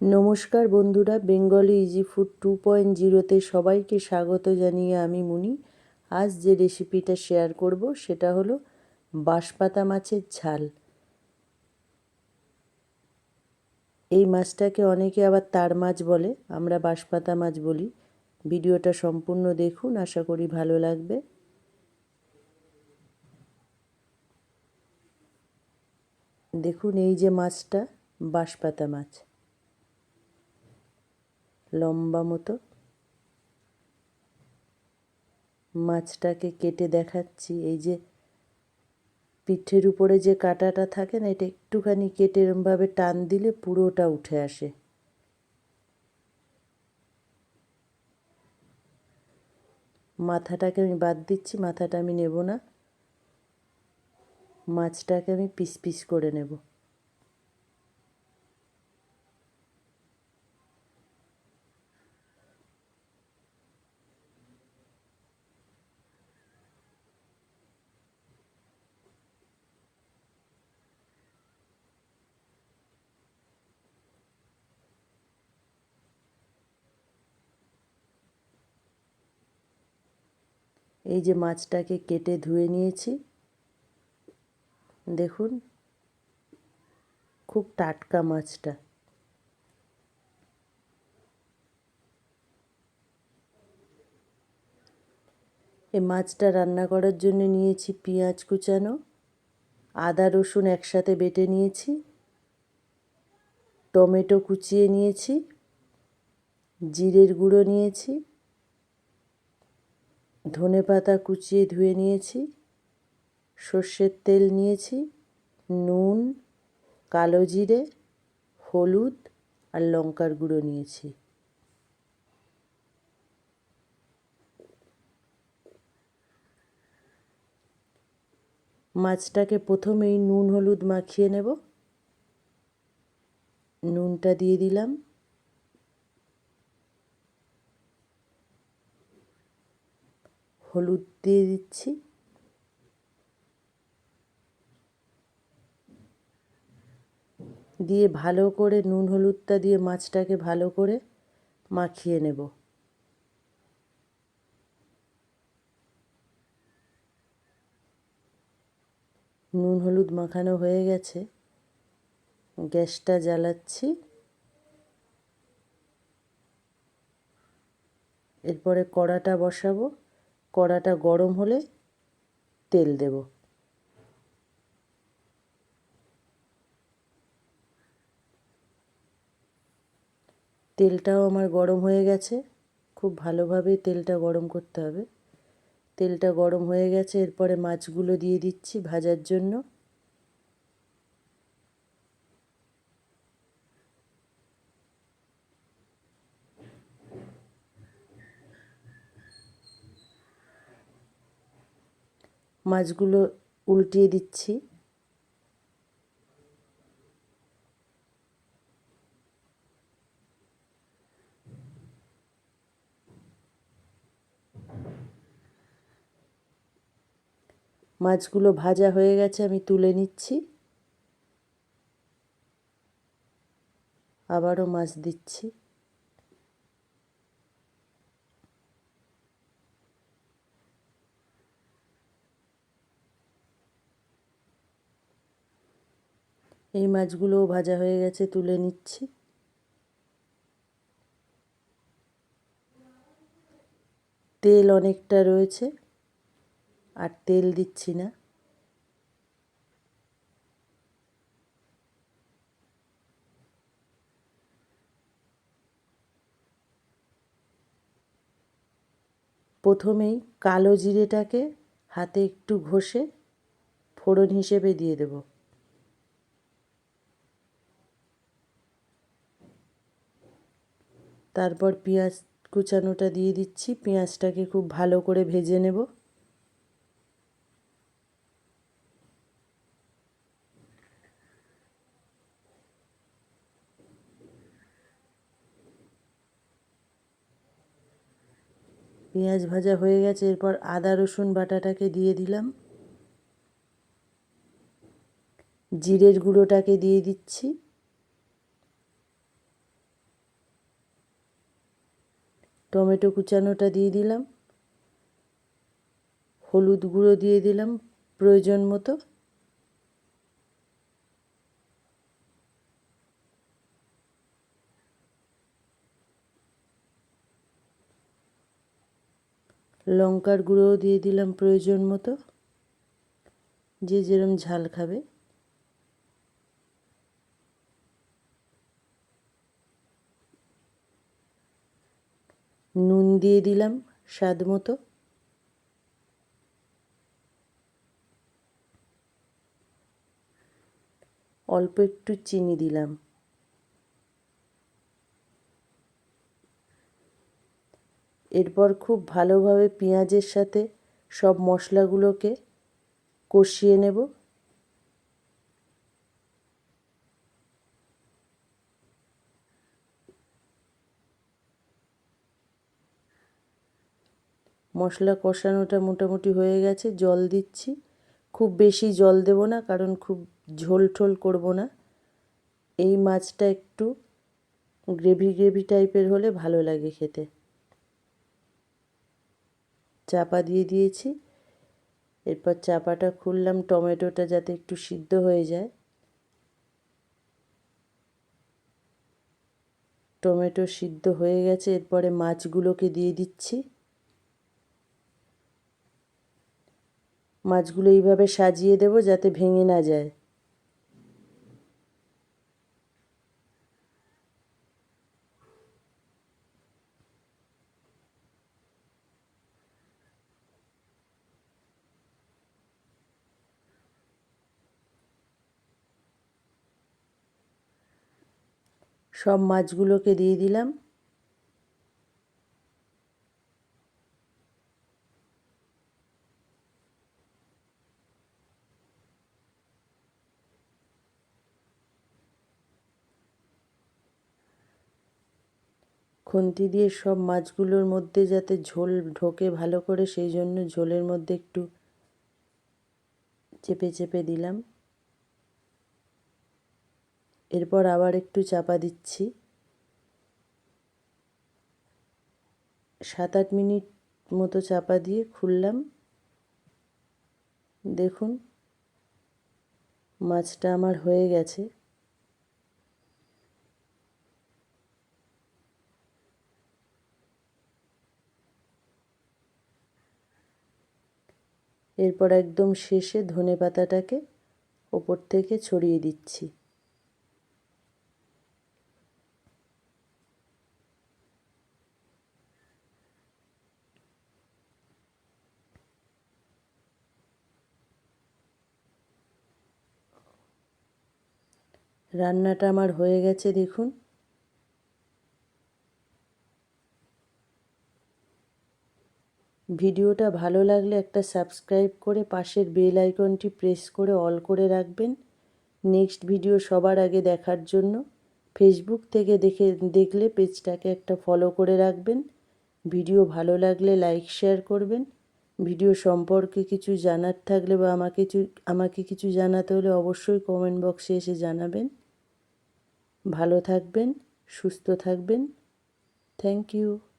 নমস্কার বন্ধুরা, Bengali easy food two point জিরোতে সবাইকে স্বাগত জানিয়ে আমি মুনি। আজ যে রেসিপিটা শেয়ার করব সেটা হলো বাঁশপাতা মাছের ঝাল। এই মাছটাকে অনেকে আবার তার মাছ বলে, আমরা বাঁশপাতা মাছ বলি। ভিডিওটা সম্পূর্ণ দেখুন, আশা করি ভালো লাগবে। দেখুন এই যে মাছটা, বাঁশপাতা মাছ। লম্বা মতো। মাছটাকে কেটে দেখাচ্ছি। এই যে পিঠের উপরে যে কাঁটাটা থাকে না, এটা একটুখানি কেটে এরমভাবে টান দিলে পুরোটা উঠে আসে। মাথাটাকে আমি বাদ দিচ্ছি, মাথাটা আমি নেব না। মাছটাকে আমি পিস পিস করে নেব। এই যে মাছটাকে কেটে ধুয়ে নিয়েছি। দেখুন, খুব টাটকা মাছটা। এই মাছটা রান্না করার জন্য নিয়েছি পেঁয়াজ কুচানো, আদা রসুন একসাথে বেটে নিয়েছি, টমেটো কুচিয়ে নিয়েছি, জিরের গুঁড়ো নিয়েছি ধনে পাতা কুচিয়ে ধুয়ে নিয়েছি, সর্ষের তেল নিয়েছি, নুন, কালো জিরে, হলুদ আর লঙ্কার গুঁড়ো নিয়েছি। মাছটাকে প্রথমেই নুন, হলুদ মাখিয়ে নেব। নুনটা দিয়ে দিলাম। হলুদ দিয়ে দিচ্ছি। দিয়ে ভালো করে নুন হলুদটা দিয়ে মাছটাকে ভালো করে মাখিয়ে নেব। নুন হলুদ মাখানো হয়ে গেছে। গ্যাসটা জ্বালাচ্ছি। এরপরে কড়াটা বসাবো। কড়াটা গরম হলে তেল দেব। তেলটাও আমার গরম হয়ে গেছে। খুব ভালোভাবে তেলটা গরম করতে হবে। তেলটা গরম হয়ে গেছে, এরপরে মাছগুলো দিয়ে দিচ্ছি ভাজার জন্য। মাছগুলো উল্টিয়ে দিচ্ছি। মাছগুলো ভাজা হয়ে গেছে আমি তুলে নিচ্ছি। আবারও মাছ দিচ্ছি। এই মাছগুলোও ভাজা হয়ে গেছে, তুলে নিচ্ছি। তেল অনেকটা রয়েছে, আর তেল দিচ্ছি না। প্রথমেই কালো জিরেটাকে হাতে একটু ঘষে ফোড়ন হিসেবে দিয়ে দেবো। তারপর পেঁয়াজ কুচানোটা দিয়ে দিচ্ছি। পেঁয়াজটাকে খুব ভালো করে ভেজে নেব। পেঁয়াজ ভাজা হয়ে গেছে। এরপর আদা, রসুন বাটাটাকে দিয়ে দিলাম। জিরের গুঁড়োটাকে দিয়ে দিচ্ছি। টমেটো কুচানোটা দিয়ে দিলাম। হলুদ গুঁড়ো দিয়ে দিলাম প্রয়োজন মতো। লঙ্কার গুঁড়োও দিয়ে দিলাম প্রয়োজন মতো। যে যেরম ঝাল খাবে। নুন দিয়ে দিলাম স্বাদ মতো। অল্প একটু চিনি দিলাম। এরপর খুব ভালোভাবে পেঁয়াজের সাথে সব মশলাগুলোকে কষিয়ে নেব। মশলা কষানোটা মোটামুটি হয়ে গেছে, জল দিচ্ছি। খুব বেশি জল দেব না, কারণ খুব ঝোল ঠোল করব না। এই মাছটা একটু গ্রেভি গ্রেভি টাইপের হলে ভালো লাগে খেতে। চাপা দিয়ে দিয়েছি। এরপর চাপাটা খুললাম, টমেটোটা যাতে একটু সিদ্ধ হয়ে যায়। টমেটো সিদ্ধ হয়ে গেছে, এরপরে মাছগুলোকে দিয়ে দিচ্ছি। মাছগুলো এইভাবে সাজিয়ে দেব যাতে ভেঙে না যায়। সব মাছগুলোকে দিয়ে দিলাম। খুন্তি দিয়ে সব মাছগুলোর মধ্যে যাতে ঝোল ঢোকে ভালো করে, সেই জন্য ঝোলের মধ্যে একটু চেপে চেপে দিলাম। এরপর আবার একটু চাপা দিচ্ছি। সাত আট মিনিট মতো চাপা দিয়ে খুললাম। দেখুন, মাছটা আমার হয়ে গেছে। এরপর একদম শেষে ধনে পাতাটাকে ওপর থেকে ছড়িয়ে দিচ্ছি। রান্নাটা আমার হয়ে গেছে দেখুন। ভিডিওটা ভালো লাগলে একটা সাবস্ক্রাইব করে পাশের বেল আইকনটি প্রেস করে অল করে রাখবেন। নেক্সট ভিডিও সবার আগে দেখার জন্য ফেসবুক থেকে দেখে, দেখলে পেজটাকে একটা ফলো করে রাখবেন। ভিডিও ভালো লাগলে লাইক, শেয়ার করবেন। ভিডিও সম্পর্কে কিছু জানার থাকলে বা আমাকে কিছু আমাকে কিছু জানাতে হলে অবশ্যই কমেন্ট বক্সে এসে জানাবেন। ভালো থাকবেন, সুস্থ থাকবেন। Thank you.